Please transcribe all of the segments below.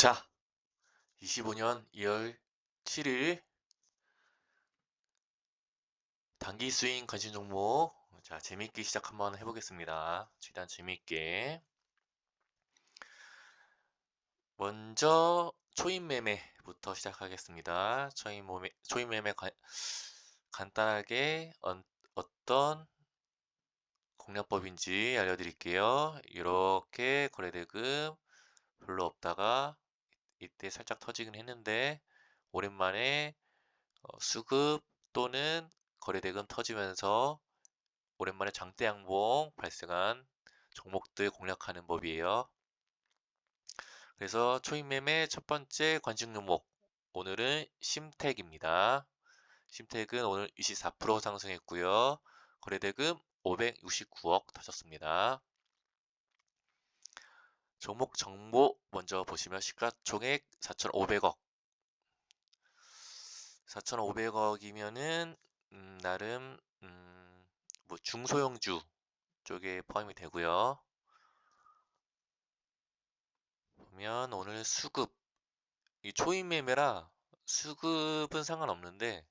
자, 25년 2월 7일 단기 스윙 관심 종목 자 재밌게 시작 한번 해보겠습니다. 최대한 재밌게 먼저 초인 매매부터 시작하겠습니다. 초인 매매 초인 매매 관- 간단하게 어, 어떤 공략법인지 알려드릴게요. 이렇게 거래대금 별로 없다가 이때 살짝 터지긴 했는데 오랜만에 어, 수급 또는 거래대금 터지면서 오랜만에 장대 양봉 발생한 종목들 공략하는 법이에요. 그래서 초인 매매 첫 번째 관심 종목 오늘은 심택입니다. 심택은 오늘 24% 상승했고요. 거래대금 569억 터졌습니다. 종목 정보 먼저 보시면 시가총액 4,500억 4,500억이면은 음, 나름 음, 뭐 중소형주 쪽에 포함이 되고요. 보면 오늘 수급 이 초임 매매라 수급은 상관없는데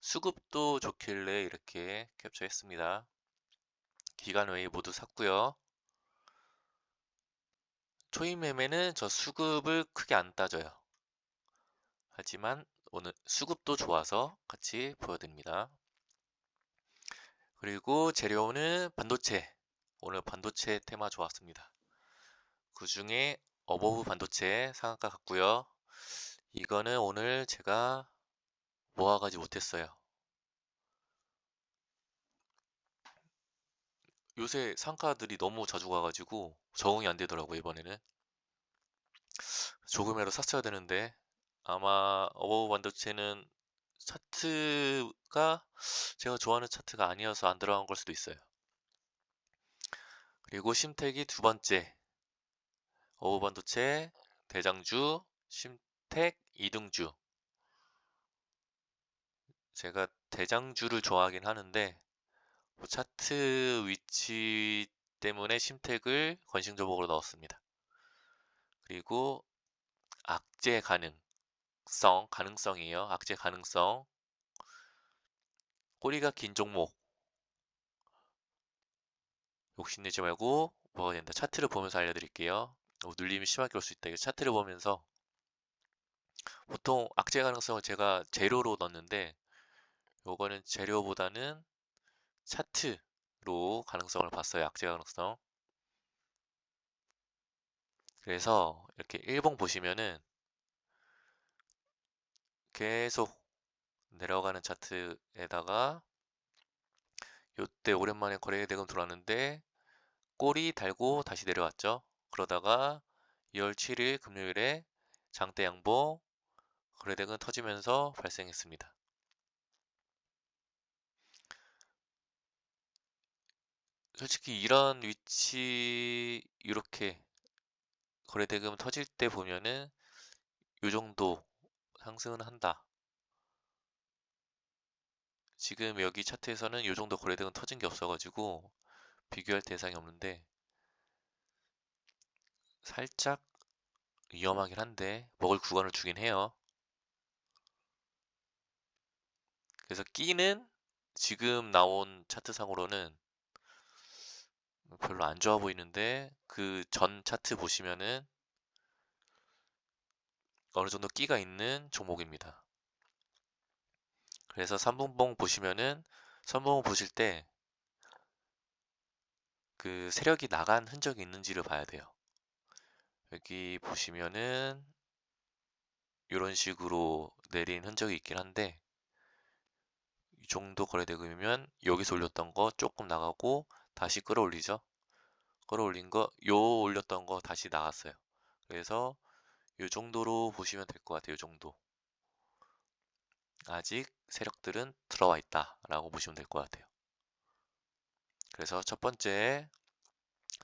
수급도 좋길래 이렇게 캡처했습니다. 기간 외에 모두 샀고요. 초임 매매는 저 수급을 크게 안 따져요. 하지만 오늘 수급도 좋아서 같이 보여드립니다. 그리고 재료는 반도체. 오늘 반도체 테마 좋았습니다. 그 중에 어버브 반도체 상한가 같고요. 이거는 오늘 제가 모아가지 못했어요. 요새 상가들이 너무 자주 가가지고 적응이 안 되더라고요, 이번에는. 조금이라도 샀어야 되는데 아마 어버브 반도체는 차트가 제가 좋아하는 차트가 아니어서 안 들어간 걸 수도 있어요. 그리고 심택이 두 번째 어버브 반도체 대장주 심택 2등주 제가 대장주를 좋아하긴 하는데 뭐 차트 위치 때문에 심택을 종목으로 넣었습니다. 그리고 악재 가능성, 가능성이에요. 악재 가능성. 꼬리가 긴 종목. 욕심내지 말고 뭐가 된다. 차트를 보면서 알려드릴게요. 어, 눌림이 심하게 올 수 있다. 이 차트를 보면서 보통 악재 가능성을 제가 재료로 넣는데 요거는 재료보다는 차트로 가능성을 봤어요. 악재 가능성. 그래서 이렇게 1봉 보시면은 계속 내려가는 차트에다가 요때 오랜만에 거래 대금 들어왔는데 꼬리 달고 다시 내려왔죠. 그러다가 2월 7일 금요일에 장대 양봉 거래대금 터지면서 발생했습니다. 솔직히 이런 위치 이렇게 거래대금 터질 때 보면은 요 정도 상승은 한다. 지금 여기 차트에서는 요 정도 거래대금 터진 게 없어가지고 비교할 대상이 없는데 살짝 위험하긴 한데 먹을 구간을 주긴 해요. 그래서 끼는 지금 나온 차트상으로는 별로 안 좋아 보이는데 그 전 차트 보시면은 어느 정도 끼가 있는 종목입니다. 그래서 3분봉 보시면은 3분봉 보실 때 그 세력이 나간 흔적이 있는지를 봐야 돼요. 여기 보시면은 이런 식으로 내린 흔적이 있긴 한데 이 정도 거래대금이면 여기서 올렸던 거 조금 나가고 다시 끌어올리죠. 끌어올린 거, 요 올렸던 거 다시 나갔어요. 그래서 요 정도로 보시면 될 것 같아요. 요 정도. 아직 세력들은 들어와 있다 라고 보시면 될 것 같아요. 그래서 첫 번째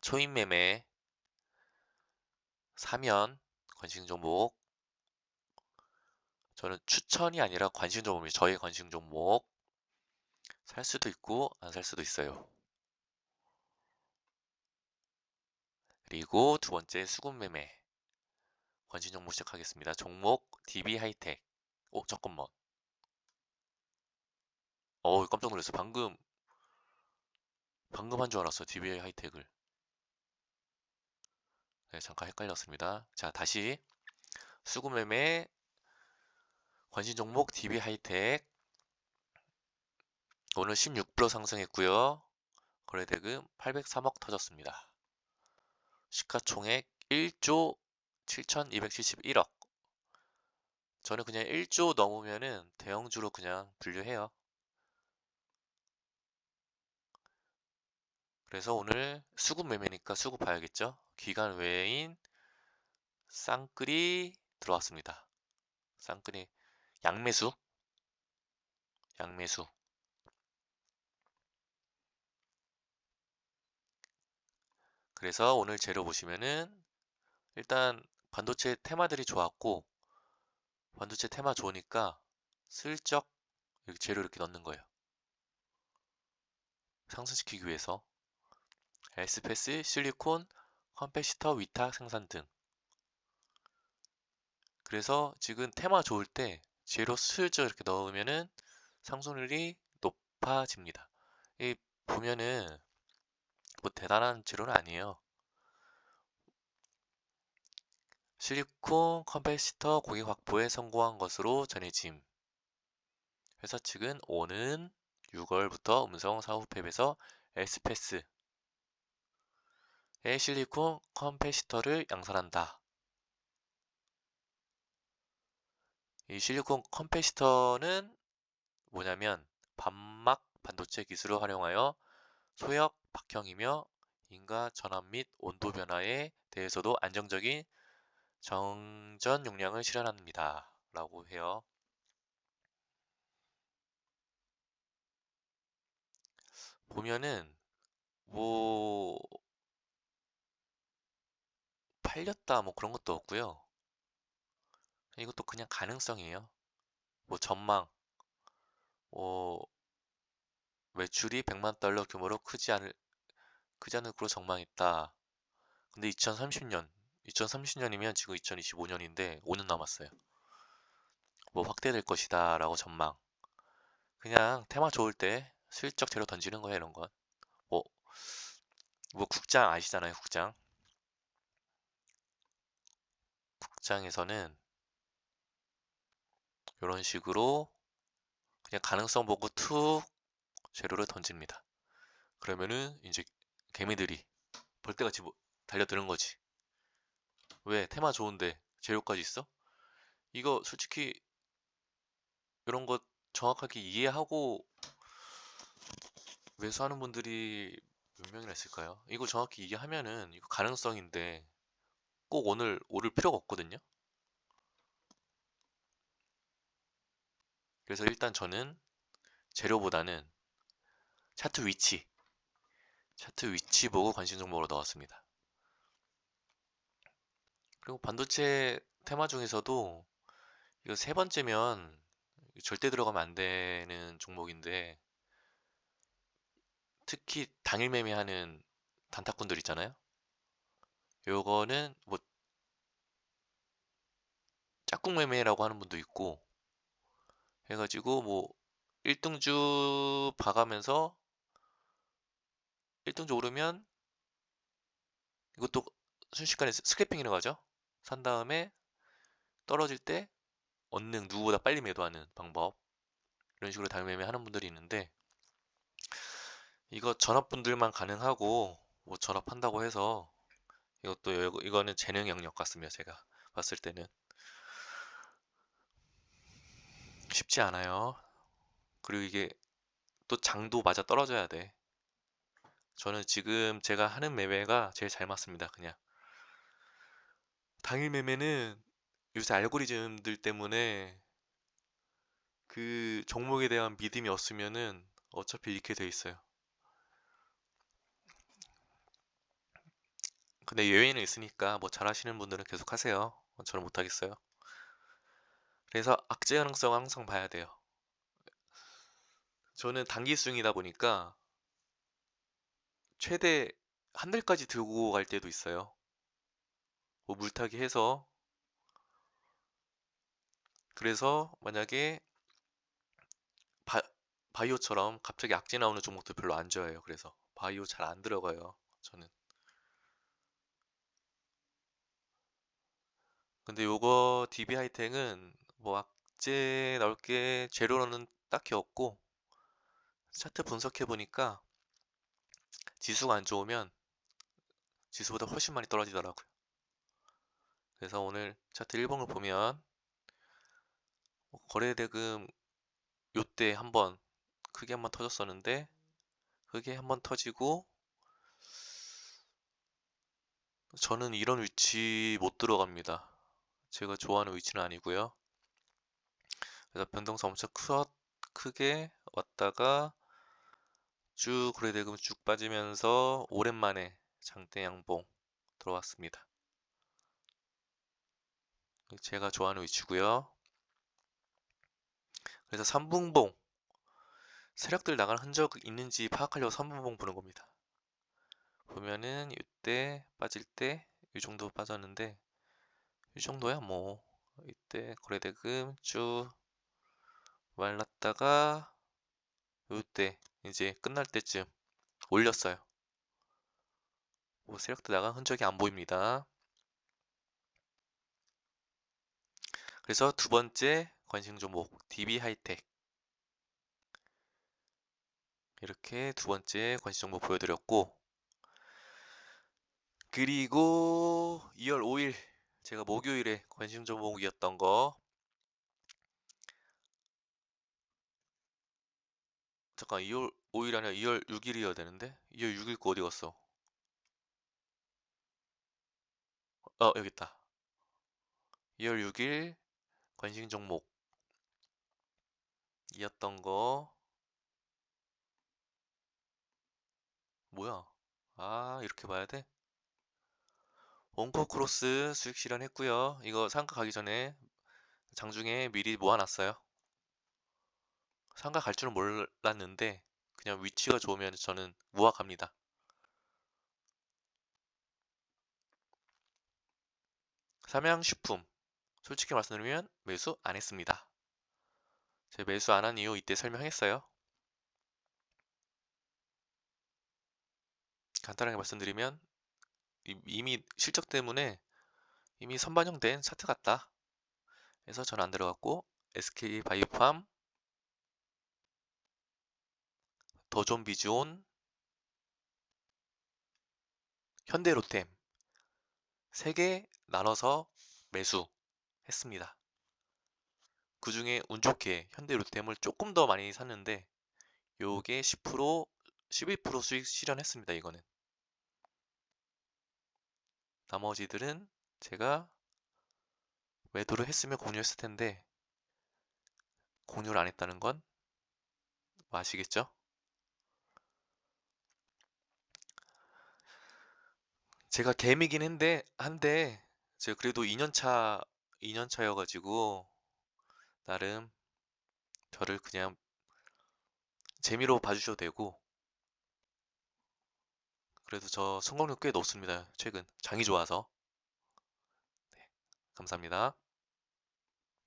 초인 매매 사면 관심 종목 저는 추천이 아니라 관심 종목입니다. 저의 관심 종목 살 수도 있고 안 살 수도 있어요. 그리고 두 번째 수급 매매 관심 종목 시작하겠습니다. 종목 DB 하이텍. 오, 잠깐만. 어우, 깜짝 놀랐어. 방금, 방금 한 줄 알았어. DB 하이텍을. 네, 잠깐 헷갈렸습니다. 자, 다시. 수급매매 관심 종목 DB 하이텍. 오늘 16% 상승했고요. 거래대금 803억 터졌습니다. 시가총액 1조 7,271억. 저는 그냥 1조 넘으면은 대형주로 그냥 분류해요. 그래서 오늘 수급 매매니까 수급 봐야겠죠? 기간 외인 쌍끌이 들어왔습니다. 쌍끌이 양매수 양매수 그래서 오늘 재료 보시면은 일단 반도체 테마들이 좋았고 반도체 테마 좋으니까 슬쩍 이렇게 재료 이렇게 넣는 거예요. 상승시키기 위해서 에스페스, 실리콘, 컴패시터, 위탁 생산 등 그래서 지금 테마 좋을 때 재료 슬쩍 이렇게 넣으면은 상승률이 높아집니다. 이 보면은 뭐 대단한 재료는 아니에요. 실리콘 컴패시터 고객 확보에 성공한 것으로 전해짐. 회사 측은 오는 6월부터 음성 사후 팹에서 에스페스의 실리콘 컴패시터를 양산한다. 이 실리콘 컴패시터는 뭐냐면 반막 반도체 기술을 활용하여 소역 박형이며 인가 전압 및 온도 변화에 대해서도 안정적인 정전 용량을 실현합니다. 라고 해요. 보면은 뭐 팔렸다 뭐 그런 것도 없고요. 이것도 그냥 가능성이에요. 뭐 전망 뭐 매출이 100만 달러 규모로 크지 않을 크지 않을 것으로 전망했다. 근데 2030년 2030년이면 지금 2025년인데 5년 남았어요. 뭐 확대될 것이다 라고 전망. 그냥 테마 좋을 때 슬쩍 재료 던지는 거예요 이런 건. 뭐, 뭐 국장 아시잖아요 국장. 국장에서는 이런 식으로 그냥 가능성 보고 툭 재료를 던집니다. 그러면은 이제 개미들이 벌떼같이 뭐 달려드는 거지. 왜? 테마 좋은데 재료까지 있어? 이거 솔직히 이런 거 정확하게 이해하고 매수하는 분들이 몇 명이나 있을까요? 이거 정확히 이해하면은 이거 가능성인데 꼭 오늘 오를 필요가 없거든요. 그래서 일단 저는 재료보다는 차트 위치 차트 위치 보고 관심 종목으로 넣었습니다. 그리고 반도체 테마 중에서도 이거 세 번째면 절대 들어가면 안 되는 종목인데 특히 당일 매매하는 단타꾼들 있잖아요. 요거는 뭐 짝꿍 매매라고 하는 분도 있고 해가지고 뭐 1등주 봐가면서 1등주 오르면 이것도 순식간에 스캐핑이라고 하죠. 산 다음에 떨어질 때 얻는 누구보다 빨리 매도하는 방법. 이런 식으로 당매매 하는 분들이 있는데 이거 전업분들만 가능하고 뭐 전업한다고 해서 이것도 이거는 재능 영역 같습니다 제가 봤을 때는. 쉽지 않아요. 그리고 이게 또 장도 맞아 떨어져야 돼 저는 지금 제가 하는 매매가 제일 잘 맞습니다 그냥 당일 매매는 요새 알고리즘들 때문에 그 종목에 대한 믿음이 없으면은 어차피 잃게 돼 있어요. 근데 여유는 있으니까 뭐 잘하시는 분들은 계속 하세요. 저는 못하겠어요. 그래서 악재 가능성 항상 봐야 돼요. 저는 단기 수익이다 보니까 최대 한 달까지 들고 갈 때도 있어요. 뭐 물타기 해서 그래서 만약에 바, 바이오처럼 갑자기 악재 나오는 종목도 별로 안 좋아해요. 그래서 바이오 잘 안 들어가요. 저는. 근데 요거 DB 하이텍은 뭐 악재 나올 게 재료로는 딱히 없고 차트 분석해 보니까 지수가 안 좋으면 지수보다 훨씬 많이 떨어지더라고요. 그래서 오늘 차트 1번을 보면 거래대금 요때 한번 크게 한번 터졌었는데 크게 한번 터지고 저는 이런 위치 못 들어갑니다. 제가 좋아하는 위치는 아니고요. 그래서 변동성 엄청 크, 크게 왔다가 쭉 거래대금 쭉 빠지면서 오랜만에 장대 양봉 들어왔습니다. 제가 좋아하는 위치고요. 그래서 3분봉 세력들 나가는 흔적 있는지 파악하려고 3분봉 보는 겁니다. 보면은 이때 빠질 때 이 정도 빠졌는데 이 정도야 뭐 이때 거래대금 쭉 말랐다가 이때 이제 끝날 때쯤 올렸어요. 뭐 세력들 나간 흔적이 안 보입니다. 그래서 두 번째 관심 종목 DB 하이텍 이렇게 두 번째 관심 종목 보여드렸고 그리고 2월 5일 제가 목요일에 관심 종목이었던 거 잠깐 2월 5일 아니라 2월 6일이어야 되는데 2월 6일 거 어디 갔어? 어 여기 있다. 2월 6일 관심 종목 이었던 거 뭐야? 아 이렇게 봐야 돼? 원코 크로스 수익 실현했고요. 이거 상가 가기 전에 장중에 미리 모아놨어요. 상가 갈 줄은 몰랐는데 그냥 위치가 좋으면 저는 무학합니다. 삼양식품 솔직히 말씀드리면 매수 안 했습니다. 제 매수 안 한 이유 이때 설명했어요. 간단하게 말씀드리면 이미 실적 때문에 이미 선반영된 차트 같다. 그래서 저는 안 들어갔고 SK 바이오팜, 더존 비주온, 현대로템 세 개 나눠서 매수했습니다. 그 중에 운 좋게 현대로템을 조금 더 많이 샀는데 요게 10% 12% 수익 실현했습니다. 이거는 나머지들은 제가 매도를 했으면 공유했을 텐데 공유를 안 했다는 건 아시겠죠? 제가 개미긴 한데 한데 제가 그래도 2년차 2년차여가지고 나름 저를 그냥 재미로 봐주셔도 되고 그래도 저 성공률 꽤 높습니다. 최근 장이 좋아서 네, 감사합니다.